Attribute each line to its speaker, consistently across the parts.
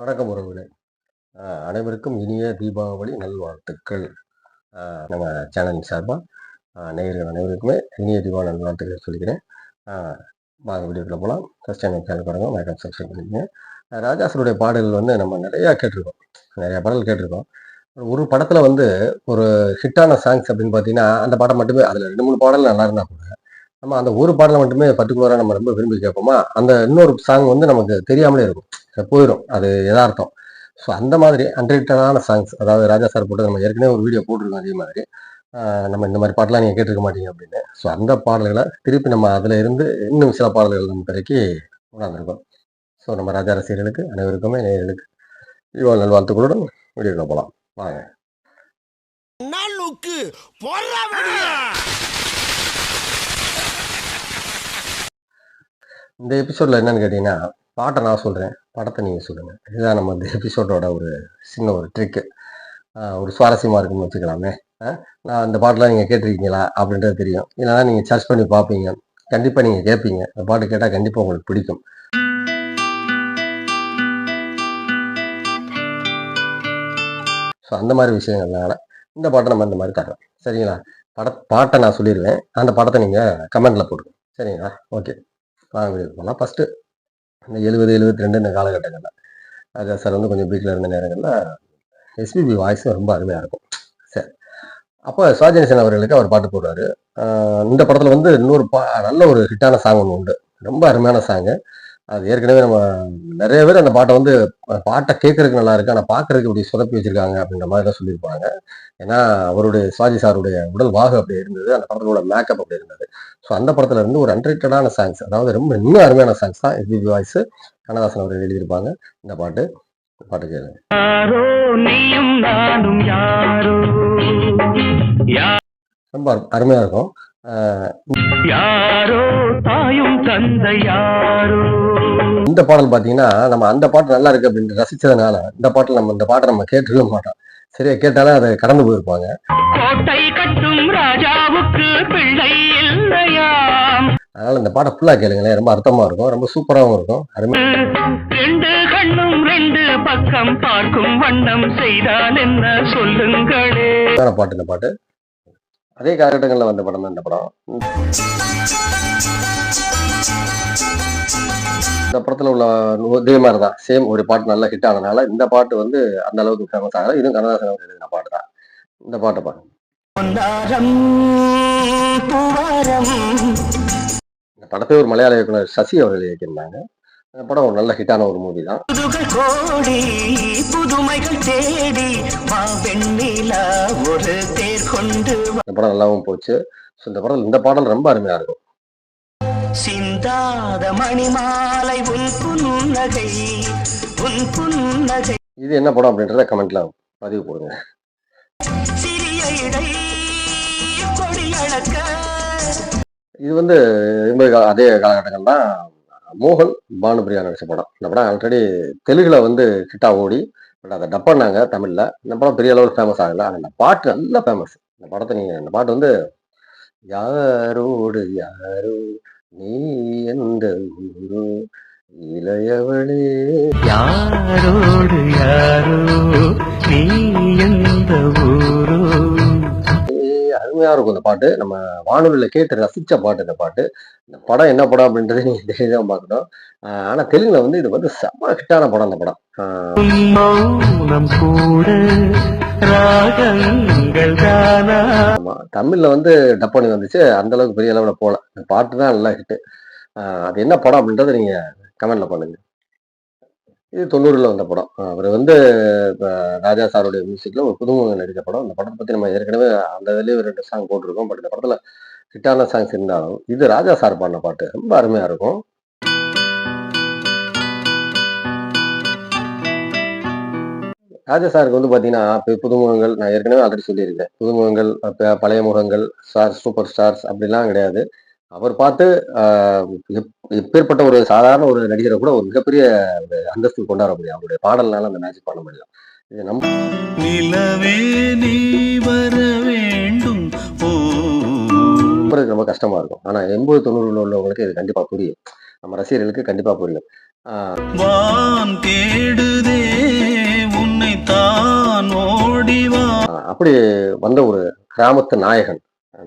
Speaker 1: வணக்கம் உறவுகளே. அனைவருக்கும் இனிய தீபாவளி நல்வாழ்த்துக்கள். நம்ம சேனல் சார்பாக நேயர்கள் அனைவருக்குமே இனிய தீபாவளி நல்வாழ்த்துக்கள் சொல்லிக்கிறேன். அஹ் வாங்க வீடியோக்குள்ள போகலாம் ஃபஸ்ட் டைம் சேனல் பாருங்க மைக்கம் சப்ஸ்கிரைப் பண்ணிக்கோங்க. ராஜாசனுடைய ராஜாசருடைய பாடல்கள் வந்து நம்ம நிறையா கேட்டிருக்கோம். நிறையா பாடல் கேட்டிருக்கோம். ஒரு படத்தில் வந்து ஒரு ஹிட்டான சாங்ஸ் அப்படின்னு பார்த்தீங்கன்னா அந்த பாடம் மட்டுமே அதில் ரெண்டு மூணு பாடல் நல்லா இருந்தால் கூட நம்ம அந்த ஒரு பாடலை மட்டுமே பர்டிகுலராக நம்ம ரொம்ப விரும்பி கேட்போமா? அந்த இன்னொரு சாங் வந்து நமக்கு தெரியாமலே இருக்கும். போயிடும். அது எதார்த்தம் ஸோ அந்த மாதிரி அன்ரிட்டனான சாங்ஸ் அதாவது ராஜா சார் போட்டு நம்ம ஏற்கனவே ஒரு வீடியோ போட்டிருக்கோம் அதே மாதிரி. நம்ம இந்த மாதிரி பாட்டெலாம் நீங்கள் கேட்டிருக்க மாட்டீங்க அப்படின்னு. ஸோ அந்த பாடல்களை திருப்பி நம்ம அதில் இருந்து இன்னும் சில பாடல்கள் நம்ம திரைக்கு கொண்டாந்துருக்கோம். ஸோ நம்ம ராஜா ரசிகர்களுக்கு அனைவருக்குமே நேர்களுக்கு இவ்வளோ நல்வாழ்த்துக்களுடன் வீடியோக்குள்ள போகலாம் வாங்க.
Speaker 2: லுக்கு போடுறா வெடிய
Speaker 1: இந்த எபிசோடில் என்னன்னு கேட்டிங்கன்னா பாட்டை நான் சொல்கிறேன் படத்தை நீங்கள் சொல்லுங்கள் இதுதான் நம்ம இந்த எபிசோடோட ஒரு சின்ன ஒரு ட்ரிக்கு ஒரு சுவாரஸ்யமாக இருக்குன்னு வச்சுக்கலாமே. ஆ, நான் இந்த பாட்டெலாம் நீங்கள் கேட்டிருக்கீங்களா அப்படின்றது தெரியும். இல்லைனா நீங்கள் சர்ச் பண்ணி பார்ப்பீங்க. கண்டிப்பாக நீங்கள் கேட்பீங்க. இந்த பாட்டு கேட்டால் கண்டிப்பாக உங்களுக்கு பிடிக்கும். ஸோ அந்த மாதிரி விஷயங்கள்னால இந்த பாட்டை நம்ம இந்த மாதிரி தர்றோம் சரிங்களா? பட பாட்டை நான் சொல்லிடுவேன். அந்த படத்தை நீங்கள் கமெண்ட்டில் போடுங்க. சரிங்களா? ஓகே வாங்க வீடியோ போகலாம் ஃபஸ்ட்டு இந்த எழுபது எழுபத்தி ரெண்டு இந்த காலகட்டங்களில். ராஜா சார் வந்து கொஞ்சம் வீட்டில் இருந்த நேரங்களில் எஸ்பிபி வாய்ஸும் ரொம்ப அருமையாக இருக்கும். சரி. அப்போ சுவாஜனேசன் அவர்களுக்கு அவர் பாட்டு போடுறாரு. இந்த படத்தில் வந்து இன்னொரு பா நல்ல ஒரு ஹிட்டான சாங் ஒன்று உண்டு. ரொம்ப அருமையான சாங்கு அது ஏற்கனவே நம்ம நிறைய பேர் அந்த பாட்டை வந்து பாட்டை கேட்கறதுக்கு நல்லா இருக்கு ஆனால் பார்க்கறதுக்கு இப்படி சொதப்பி வச்சிருக்காங்க அப்படின்ற மாதிரி தான் சொல்லியிருப்பாங்க. ஏன்னா அவருடைய சுவாஜி சாருடைய உடல் வாகு அப்படி இருந்தது அந்த படத்தோட மேக்கப் அப்படி இருந்தது. ஸோ அந்த படத்துல இருந்து ஒரு அன்ரிட்டடான சாங்ஸ் அதாவது ரொம்ப இன்னும் அருமையான சாங்ஸ் தான் எஸ்பிபி வாய்ஸ் கண்ணதாசன் அவர்கள் எழுதியிருப்பாங்க. இந்த பாட்டு பாட்டு
Speaker 3: யா-
Speaker 1: ரொம்ப அரு- அருமையா இருக்கும்.
Speaker 3: யாரோ தாயும் தந்தை யாரோ
Speaker 1: இந்த பாடல் பார்த்தீங்கன்னா நம்ம அந்த பாட்டு நல்லா இருக்கு அப்படின்னு ரசிச்சதுனால இந்த பாட்டில் நம்ம இந்த பாட்டை நம்ம கேட்டுருக்க மாட்டோம். சரியா கேட்டாலும் அதை கடந்து போயிருப்பாங்க.
Speaker 3: கோட்டை கட்டும் ராஜாவுக்கு பிள்ளை இல்லையாம்.
Speaker 1: அதனால இந்த பாட்டை ஃபுல்லாக கேளுங்களேன். ரொம்ப அர்த்தமா இருக்கும். ரொம்ப சூப்பராகவும் இருக்கும். அருமை.
Speaker 3: ரெண்டு கண்ணும் ரெண்டு பக்கம் பார்க்கும் வண்ணம் செய்தால் என்ன சொல்லுங்களே?
Speaker 1: பாட்டு இந்த பாட்டு. அதே காலகட்டங்களில் வந்த படம் தான் இந்த படம். இந்த படத்தில் உள்ள இதே மாதிரி தான் சேம் ஒரு பாட்டு நல்லா ஹிட் ஆனதுனால இந்த பாட்டு வந்து அந்த அளவுக்கு ஃபேமஸ் ஆகல. இதுவும் கண்ணதாசன் அவர் எழுதின பாட்டு தான் இந்த பாட்டை பாருங்க இந்த படத்தை ஒரு மலையாள இயக்குனர் சசி அவர்கள் இயக்கியிருந்தாங்க. இந்த படம் ஒரு நல்ல ஹிட்டான ஒரு மூவி தான்.
Speaker 3: கோடி புதுமைகள் தேடி ஒரு தேர் கொண்டு.
Speaker 1: இந்த படம் நல்லாவும் போச்சு. ஸோ இந்த படம் இந்த பாடல் ரொம்ப அருமையா இருக்கும்.
Speaker 3: சிந்தாத மணிமாலை உன் புன்னகை உன் புன்னகை.
Speaker 1: இது என்ன படம் அப்படின்றத கமெண்ட்ல பதிவு போடுங்க.
Speaker 3: சிறிய இடை கொடியளக்க
Speaker 1: இது வந்து அதே காலகட்டங்கள் தான் மோகன் பானுபிரியா நடிச்ச படம். இந்த படம் ஆல்ரெடி தெலுங்குல வந்து கிட்டா ஓடி பட் அதை டப் பண்ணாங்க தமிழ்ல. இந்த படம் பெரிய அளவில் ஃபேமஸ் ஆகல. ஆனால் இந்த பாட்டு நல்லா ஃபேமஸ் இந்த படத்தை நீங்க இந்த பாட்டு வந்து யாரோடு யாரோ நீ எந்த ஊரோ இளையவளே
Speaker 3: யாரோடு யாரோ நீ எந்த ஊரோ
Speaker 1: அருமையா இருக்கும் இந்த பாட்டு. நம்ம வானொலியில கேட்டு ரசிச்ச பாட்டு இந்த பாட்டு. இந்த படம் என்ன படம் அப்படின்றத நீங்க தெரியாம பார்க்கணும். ஆஹ் ஆனா தெலுங்குல வந்து இது வந்து செம்ம ஹிட்டான படம் அந்த படம். ஆஹ்
Speaker 3: உன் மௌனம் கூட ராகங்கள் தானா?
Speaker 1: ஆமா. தமிழ்ல வந்து டப் பண்ணி வந்துச்சு. அந்த அளவுக்கு பெரிய அளவுல போல. இந்த பாட்டு தான் நல்லா ஹிட் அது என்ன படம் அப்படின்றத நீங்க கமெண்ட்ல பண்ணுங்க. இது தொண்ணூறில் வந்த படம். அவர் வந்து ராஜா சாருடைய மியூசிக்கில் ஒரு புதுமுக நடித்த படம். அந்த படத்தை பற்றி நம்ம ஏற்கனவே அந்த இதுலயே ஒரு ரெண்டு சாங் போட்டிருக்கோம். பட் இந்த படத்தில் ஹிட்டான சாங்ஸ் இருந்தாலும் இது ராஜா சார் பாடின பாட்டு. ரொம்ப அருமையாக இருக்கும். ராஜா சாருக்கு வந்து பார்த்தீங்கன்னா இப்ப புதுமுகங்கள் நான் ஏற்கனவே ஆல்ரெடி சொல்லியிருக்கேன். புதுமுகங்கள் ப- பழைய முகங்கள் ஸ்டார் சூப்பர் ஸ்டார்ஸ் அப்படிலாம் கிடையாது. அவர் பார்த்து எப்பேற்பட்ட ஒரு சாதாரண ஒரு நடிகரை கூட ஒரு மிகப்பெரிய ஒரு அந்தஸ்து கொண்டாட முடியும். அவருடைய பாடல்னால அந்த மேஜிக் பண்ண முடியும். இது நம்ம
Speaker 2: நிலவே நீ வர வேண்டும்.
Speaker 1: ரொம்ப கஷ்டமா இருக்கும். ஆனா எண்பது தொண்ணூறுல உள்ளவங்களுக்கு இது கண்டிப்பா புரியும். நம்ம ரசிகர்களுக்கு கண்டிப்பா புரியும். அப்படி வந்த ஒரு கிராமத்து நாயகன்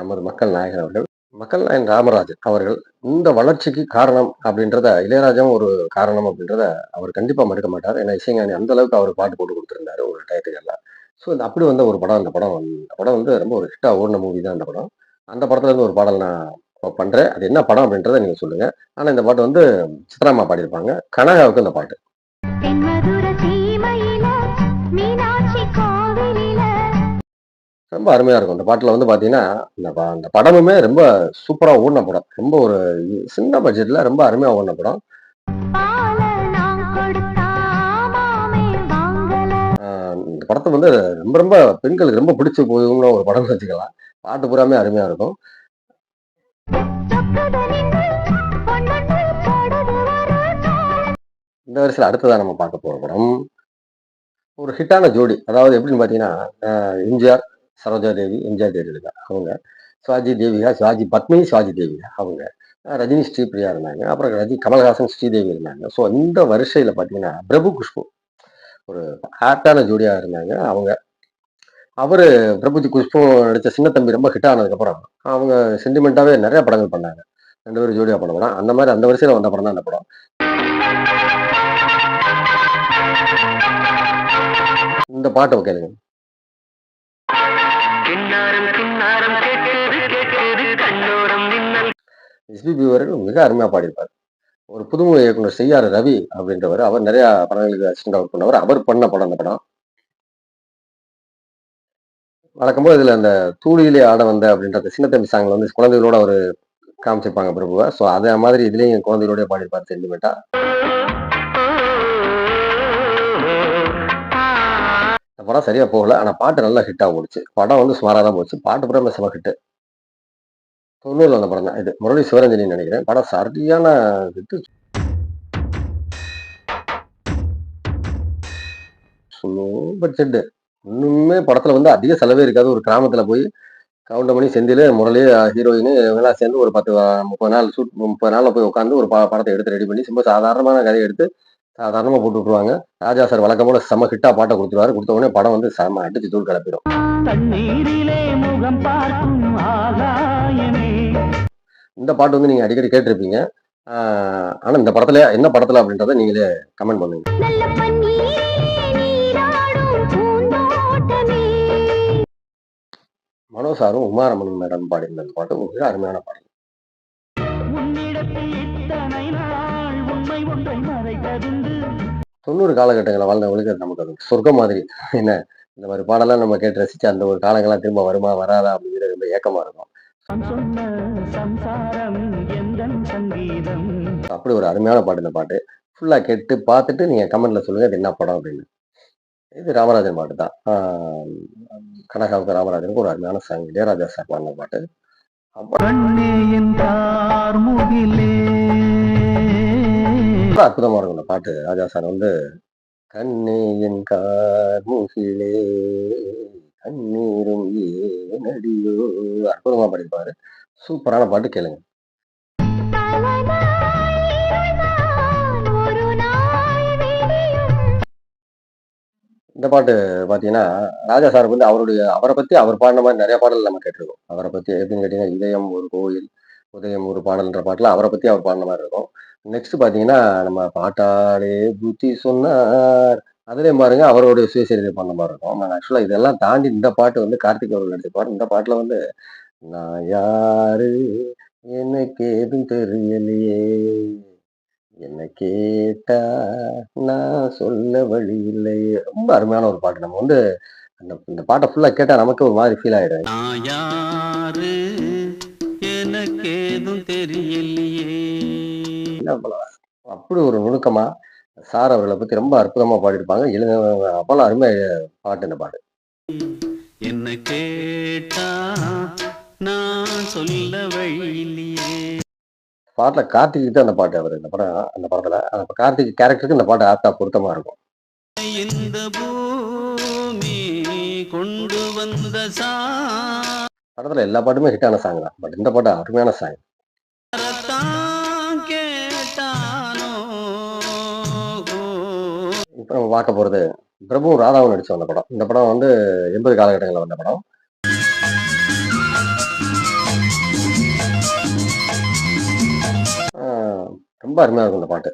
Speaker 1: நமது மக்கள் நாயகன் அவர்கள் மக்கள் நாயன் ராமராஜன் அவர்கள் இந்த வளர்ச்சிக்கு காரணம் அப்படின்றத இளையராஜாவும் ஒரு காரணம் அப்படின்றத அவர் கண்டிப்பா மறுக்க மாட்டார். ஏன்னா இசைஞானி அந்த அளவுக்கு அவர் பாட்டு போட்டு கொடுத்துருந்தாரு ஒரு டயத்துக்கெல்லாம். ஸோ இந்த அப்படி வந்த ஒரு படம் அந்த படம் அந்த படம் வந்து ரொம்ப ஒரு ஹிட்டா ஓடின மூவி தான் அந்த படம். அந்த படத்துல இருந்து ஒரு பாடல் நான் பண்ணுறேன் பண்றேன். அது என்ன படம் அப்படின்றத நீங்க சொல்லுங்க. ஆனா இந்த பாட்டு வந்து சித்ராமா பாடியிருப்பாங்க. கனகாவுக்கு இந்த பாட்டு. ரொம்ப அருமையா இருக்கும். இந்த பாட்டுல வந்து பாத்தீங்கன்னா இந்த ப- அந்த படமுமே ரொம்ப சூப்பரா ஓடின படம். ரொம்ப ஒரு சின்ன பட்ஜெட்ல ரொம்ப அருமையா ஓடின படம். இந்த படத்தை வந்து ரொம்ப ரொம்ப பெண்களுக்கு ரொம்ப பிடிச்சு போகும்னு ஒரு படம்னு வச்சுக்கலாம். பாட்டு பூராமே அருமையா இருக்கும். இந்த வரிசையில் அடுத்ததா நம்ம பார்க்க போற படம். ஒரு ஹிட்டான ஜோடி. அதாவது எப்படின்னு பாத்தீங்கன்னா ஆஹ் எம்ஜிஆர் சரோஜா தேவி எம்ஜிஆர் ஜெயலலிதா அவங்க. சிவாஜி தேவிகா சிவாஜி பத்மினி சிவாஜி தேவிகா அவங்க ரஜினி ஸ்ரீபிரியா இருந்தாங்க. அப்புறம் ரஜி கமல்ஹாசன் ஸ்ரீதேவி இருந்தாங்க. ஸோ இந்த வரிசையில பார்த்தீங்கன்னா பிரபு குஷ்பு ஒரு ஆப்டான ஜோடியா இருந்தாங்க அவங்க. அவர் பிரபுஜி குஷ்பு நடிச்ச சின்ன தம்பி ரொம்ப ஹிட் ஆனதுக்கப்புறம் அவங்க சென்டிமெண்ட்டாகவே நிறைய படங்கள் பண்ணாங்க. ரெண்டு பேரும் ஜோடியா பண்ண படம். அந்த மாதிரி அந்த வரிசையில வந்த படம் தான் அந்த படம். இந்த பாட்டை கேளுங்க. எஸ்பிபி அவர்கள் மிக அருமையா பாடியிருப்பார். ஒரு புதுமுக இயக்குனர் செய்யார் ரவி அப்படின்றவர் அவர் நிறைய படங்களுக்கு அசிஸ்டன்ட் ஒர்க் பண்ணவர் அவர் பண்ண படம் அந்த படம். வழக்கம்போது இதுல அந்த தூளியிலே ஆட வந்த அப்படின்ற சின்ன தம்பி சாங்கில் வந்து குழந்தைகளோட அவர் காமிச்சிருப்பாங்க பிரபுவை. ஸோ அதே மாதிரி இதுலயும் குழந்தைகளோட பாடியிருப்பார் சென்டிமெண்டா இந்த படம் சரியா போகல ஆனா பாட்டு நல்லா ஹிட்டா போச்சு படம் வந்து சுமாரா தான் போச்சு. பாட்டு புறம் செம ஹிட்டு தொண்ணூறில் அந்த படம் தான் இது. முரளி சிவரஞ்சனி நினைக்கிறேன். படம் சரியான ஹிட் பட்ஜெட்டு இன்னுமே படத்தில் வந்து அதிக செலவே இருக்காது. ஒரு கிராமத்தில் போய் கவுண்டமணி செந்தில் முரளி ஹீரோயின் இவங்கெல்லாம் சேர்ந்து ஒரு பத்து முப்பது நாள் ஷூட் முப்பது நாளில் போய் உட்காந்து ஒரு ப- படத்தை எடுத்து ரெடி பண்ணி ரொம்ப சாதாரணமான கதையை எடுத்து சாதாரணமாக போட்டு விட்ருவாங்க ராஜா சார் வழக்கமோட செம ஹிட்டாக பாட்டை கொடுத்துருவாரு. கொடுத்த உடனே படம் வந்து செம அடிச்சு தூள் கிளப்பிடும்.
Speaker 3: தண்ணீரிலே முகம் பார்க்கும் ஆகாயமே.
Speaker 1: இந்த பாட்டு வந்து நீங்க அடிக்கடி கேட்டிருப்பீங்க. ஆஹ் ஆனா இந்த படத்துல என்ன படத்துல அப்படின்றத நீங்களே கமெண்ட் பண்ணுங்க. மனோ சாரும் உமாரமணன் மேடம் பாடியிருந்த அந்த பாட்டு மிக அருமையான பாடல். தொண்ணூறு காலகட்டங்களில் வாழ்ந்தவங்களுக்கு நமக்கு அது. சொர்க்கம் மாதிரி. என்ன? இந்த மாதிரி பாடலாம் நம்ம கேட்டு ரசிச்சு அந்த ஒரு காலங்கள்லாம் திரும்ப வருமா வராதா அப்படிங்கிறது ரொம்ப ஏக்கமா இருக்கும்.
Speaker 3: சொன்ன சம்சாரம் எந்தன் சங்கீதம்?
Speaker 1: அப்படி ஒரு அருமையான பாட்டு இந்த பாட்டு. ஃபுல்லா கேட்டு பார்த்துட்டு நீங்க கமெண்ட்ல சொல்லுங்க இது என்ன படம் அப்படின்னு. இது ராமராஜன் பாட்டு தான். கனகாவுக்கு ராமராஜனுக்கு ஒரு அருமையான சாங் இளையராஜா சார் பாடின பாட்டு.
Speaker 3: கண்ணே என் முகிலே.
Speaker 1: ரொம்ப அற்புதமா இருக்கும் இந்த பாட்டு. ராஜா சார் வந்து கண்ணே என் கார் முகிலே. கண்ணீரும் ஏனடியோ? அற்புதமா பாடியிருப்பாரு. சூப்பரான பாட்டு கேளுங்க. இந்த பாட்டு பாத்தீங்கன்னா ராஜா சார் வந்து அவருடைய அவரை பத்தி அவர் பாடின மாதிரி நிறைய பாடல் நம்ம கேட்டிருக்கோம். அவரை பத்தி எப்படின்னு கேட்டிங்கன்னா இதயம் ஒரு கோயில் உதயம் ஒரு பாடல்ன்ற பாட்டுல அவரை பத்தி அவர் பாடின மாதிரி இருக்கும். நெக்ஸ்ட் பாத்தீங்கன்னா நம்ம பாட்டாளே புத்தி சொன்னார். அதுலயும் பாருங்க அவருடைய சுயசரிதை பண்ண மாதிரி இருக்கும். ஆக்சுவலா இதெல்லாம் தாண்டி இந்த பாட்டு வந்து கார்த்திக் அவர்கள் நடிச்சிருப்பாரு இந்த பாட்டுல வந்து நான் யாரு? எனக்கு ஏதும் தெரியலையே. என்ன கேட்டா நான் சொல்ல வழி இல்லையே. ரொம்ப அருமையான ஒரு பாட்டு. நம்ம வந்து அந்த இந்த பாட்டை ஃபுல்லா கேட்டா நமக்கு ஒரு மாதிரி ஃபீல் ஆயிடும்.
Speaker 2: நான் யாரு? எனக்கு ஏதும் தெரியலையே?
Speaker 1: அப்படி ஒரு நுணுக்கமா சார் அவர்களை பத்தி ரொம்ப அற்புதமா பாடியிருப்பாங்க. எழுத அப்பெல்லாம் அருமை பாட்டு இந்த பாட்டு.
Speaker 2: என்ன கேட்டா நான் சொல்ல
Speaker 1: பாட்டுல கார்த்திக்கு தான் அந்த பாட்டு அவர் இந்த படம் அந்த படத்துல அந்த கார்த்திக் கேரக்டருக்கு இந்த பாட்டு ஆப்டா பொருத்தமா இருக்கும்.
Speaker 2: இந்த பூமி கொண்டு வந்த
Speaker 1: படத்துல எல்லா பாட்டுமே ஹிட்டான சாங் தான். பட் இந்த பாட்டு அருமையான சாங் இப்போ நம்ம பார்க்க போகிறது பிரபு ராதாவும் நடிச்சு வந்த படம். இந்த படம் வந்து எண்பது காலகட்டங்களில் வந்த படம். ரொம்ப அருமையாக இருக்கும் இந்த பாட்டு.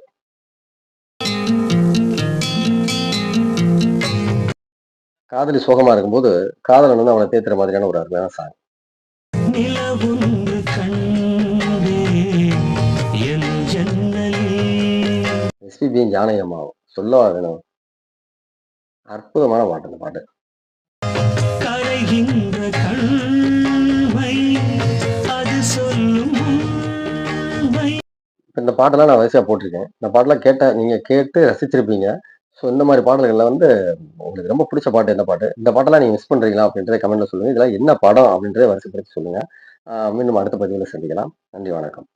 Speaker 1: காதலி சோகமா இருக்கும்போது காதலன் வந்து அவனை தேத்துற மாதிரியான ஒரு அருமையான சாங் எஸ்பிபியும் ஜானகி அம்மாவும் சொல்லவா வேணும்? அற்புதமான பாட்டு இந்த பாட்டு.
Speaker 3: கரைகின்ற கண்மை அது சொல்லும் உண்மை.
Speaker 1: இப்ப இந்த பாட்டெல்லாம் நான் வரிசையா போட்டிருக்கேன். இந்த பாட்டெல்லாம் கேட்ட நீங்க கேட்டு ரசிச்சிருப்பீங்க. ஸோ இந்த மாதிரி பாடல்கள்ல வந்து உங்களுக்கு ரொம்ப பிடிச்ச பாட்டு என்ன பாட்டு? இந்த பாட்டெல்லாம் நீங்க மிஸ் பண்றீங்களா அப்படின்றத கமெண்ட்ல சொல்லுங்க. இதெல்லாம் என்ன படம் அப்படின்றத வரிசைப்படுத்தி சொல்லுங்க. ஆஹ் மீண்டும் அடுத்த பதிவில் சந்திக்கலாம். நன்றி வணக்கம்.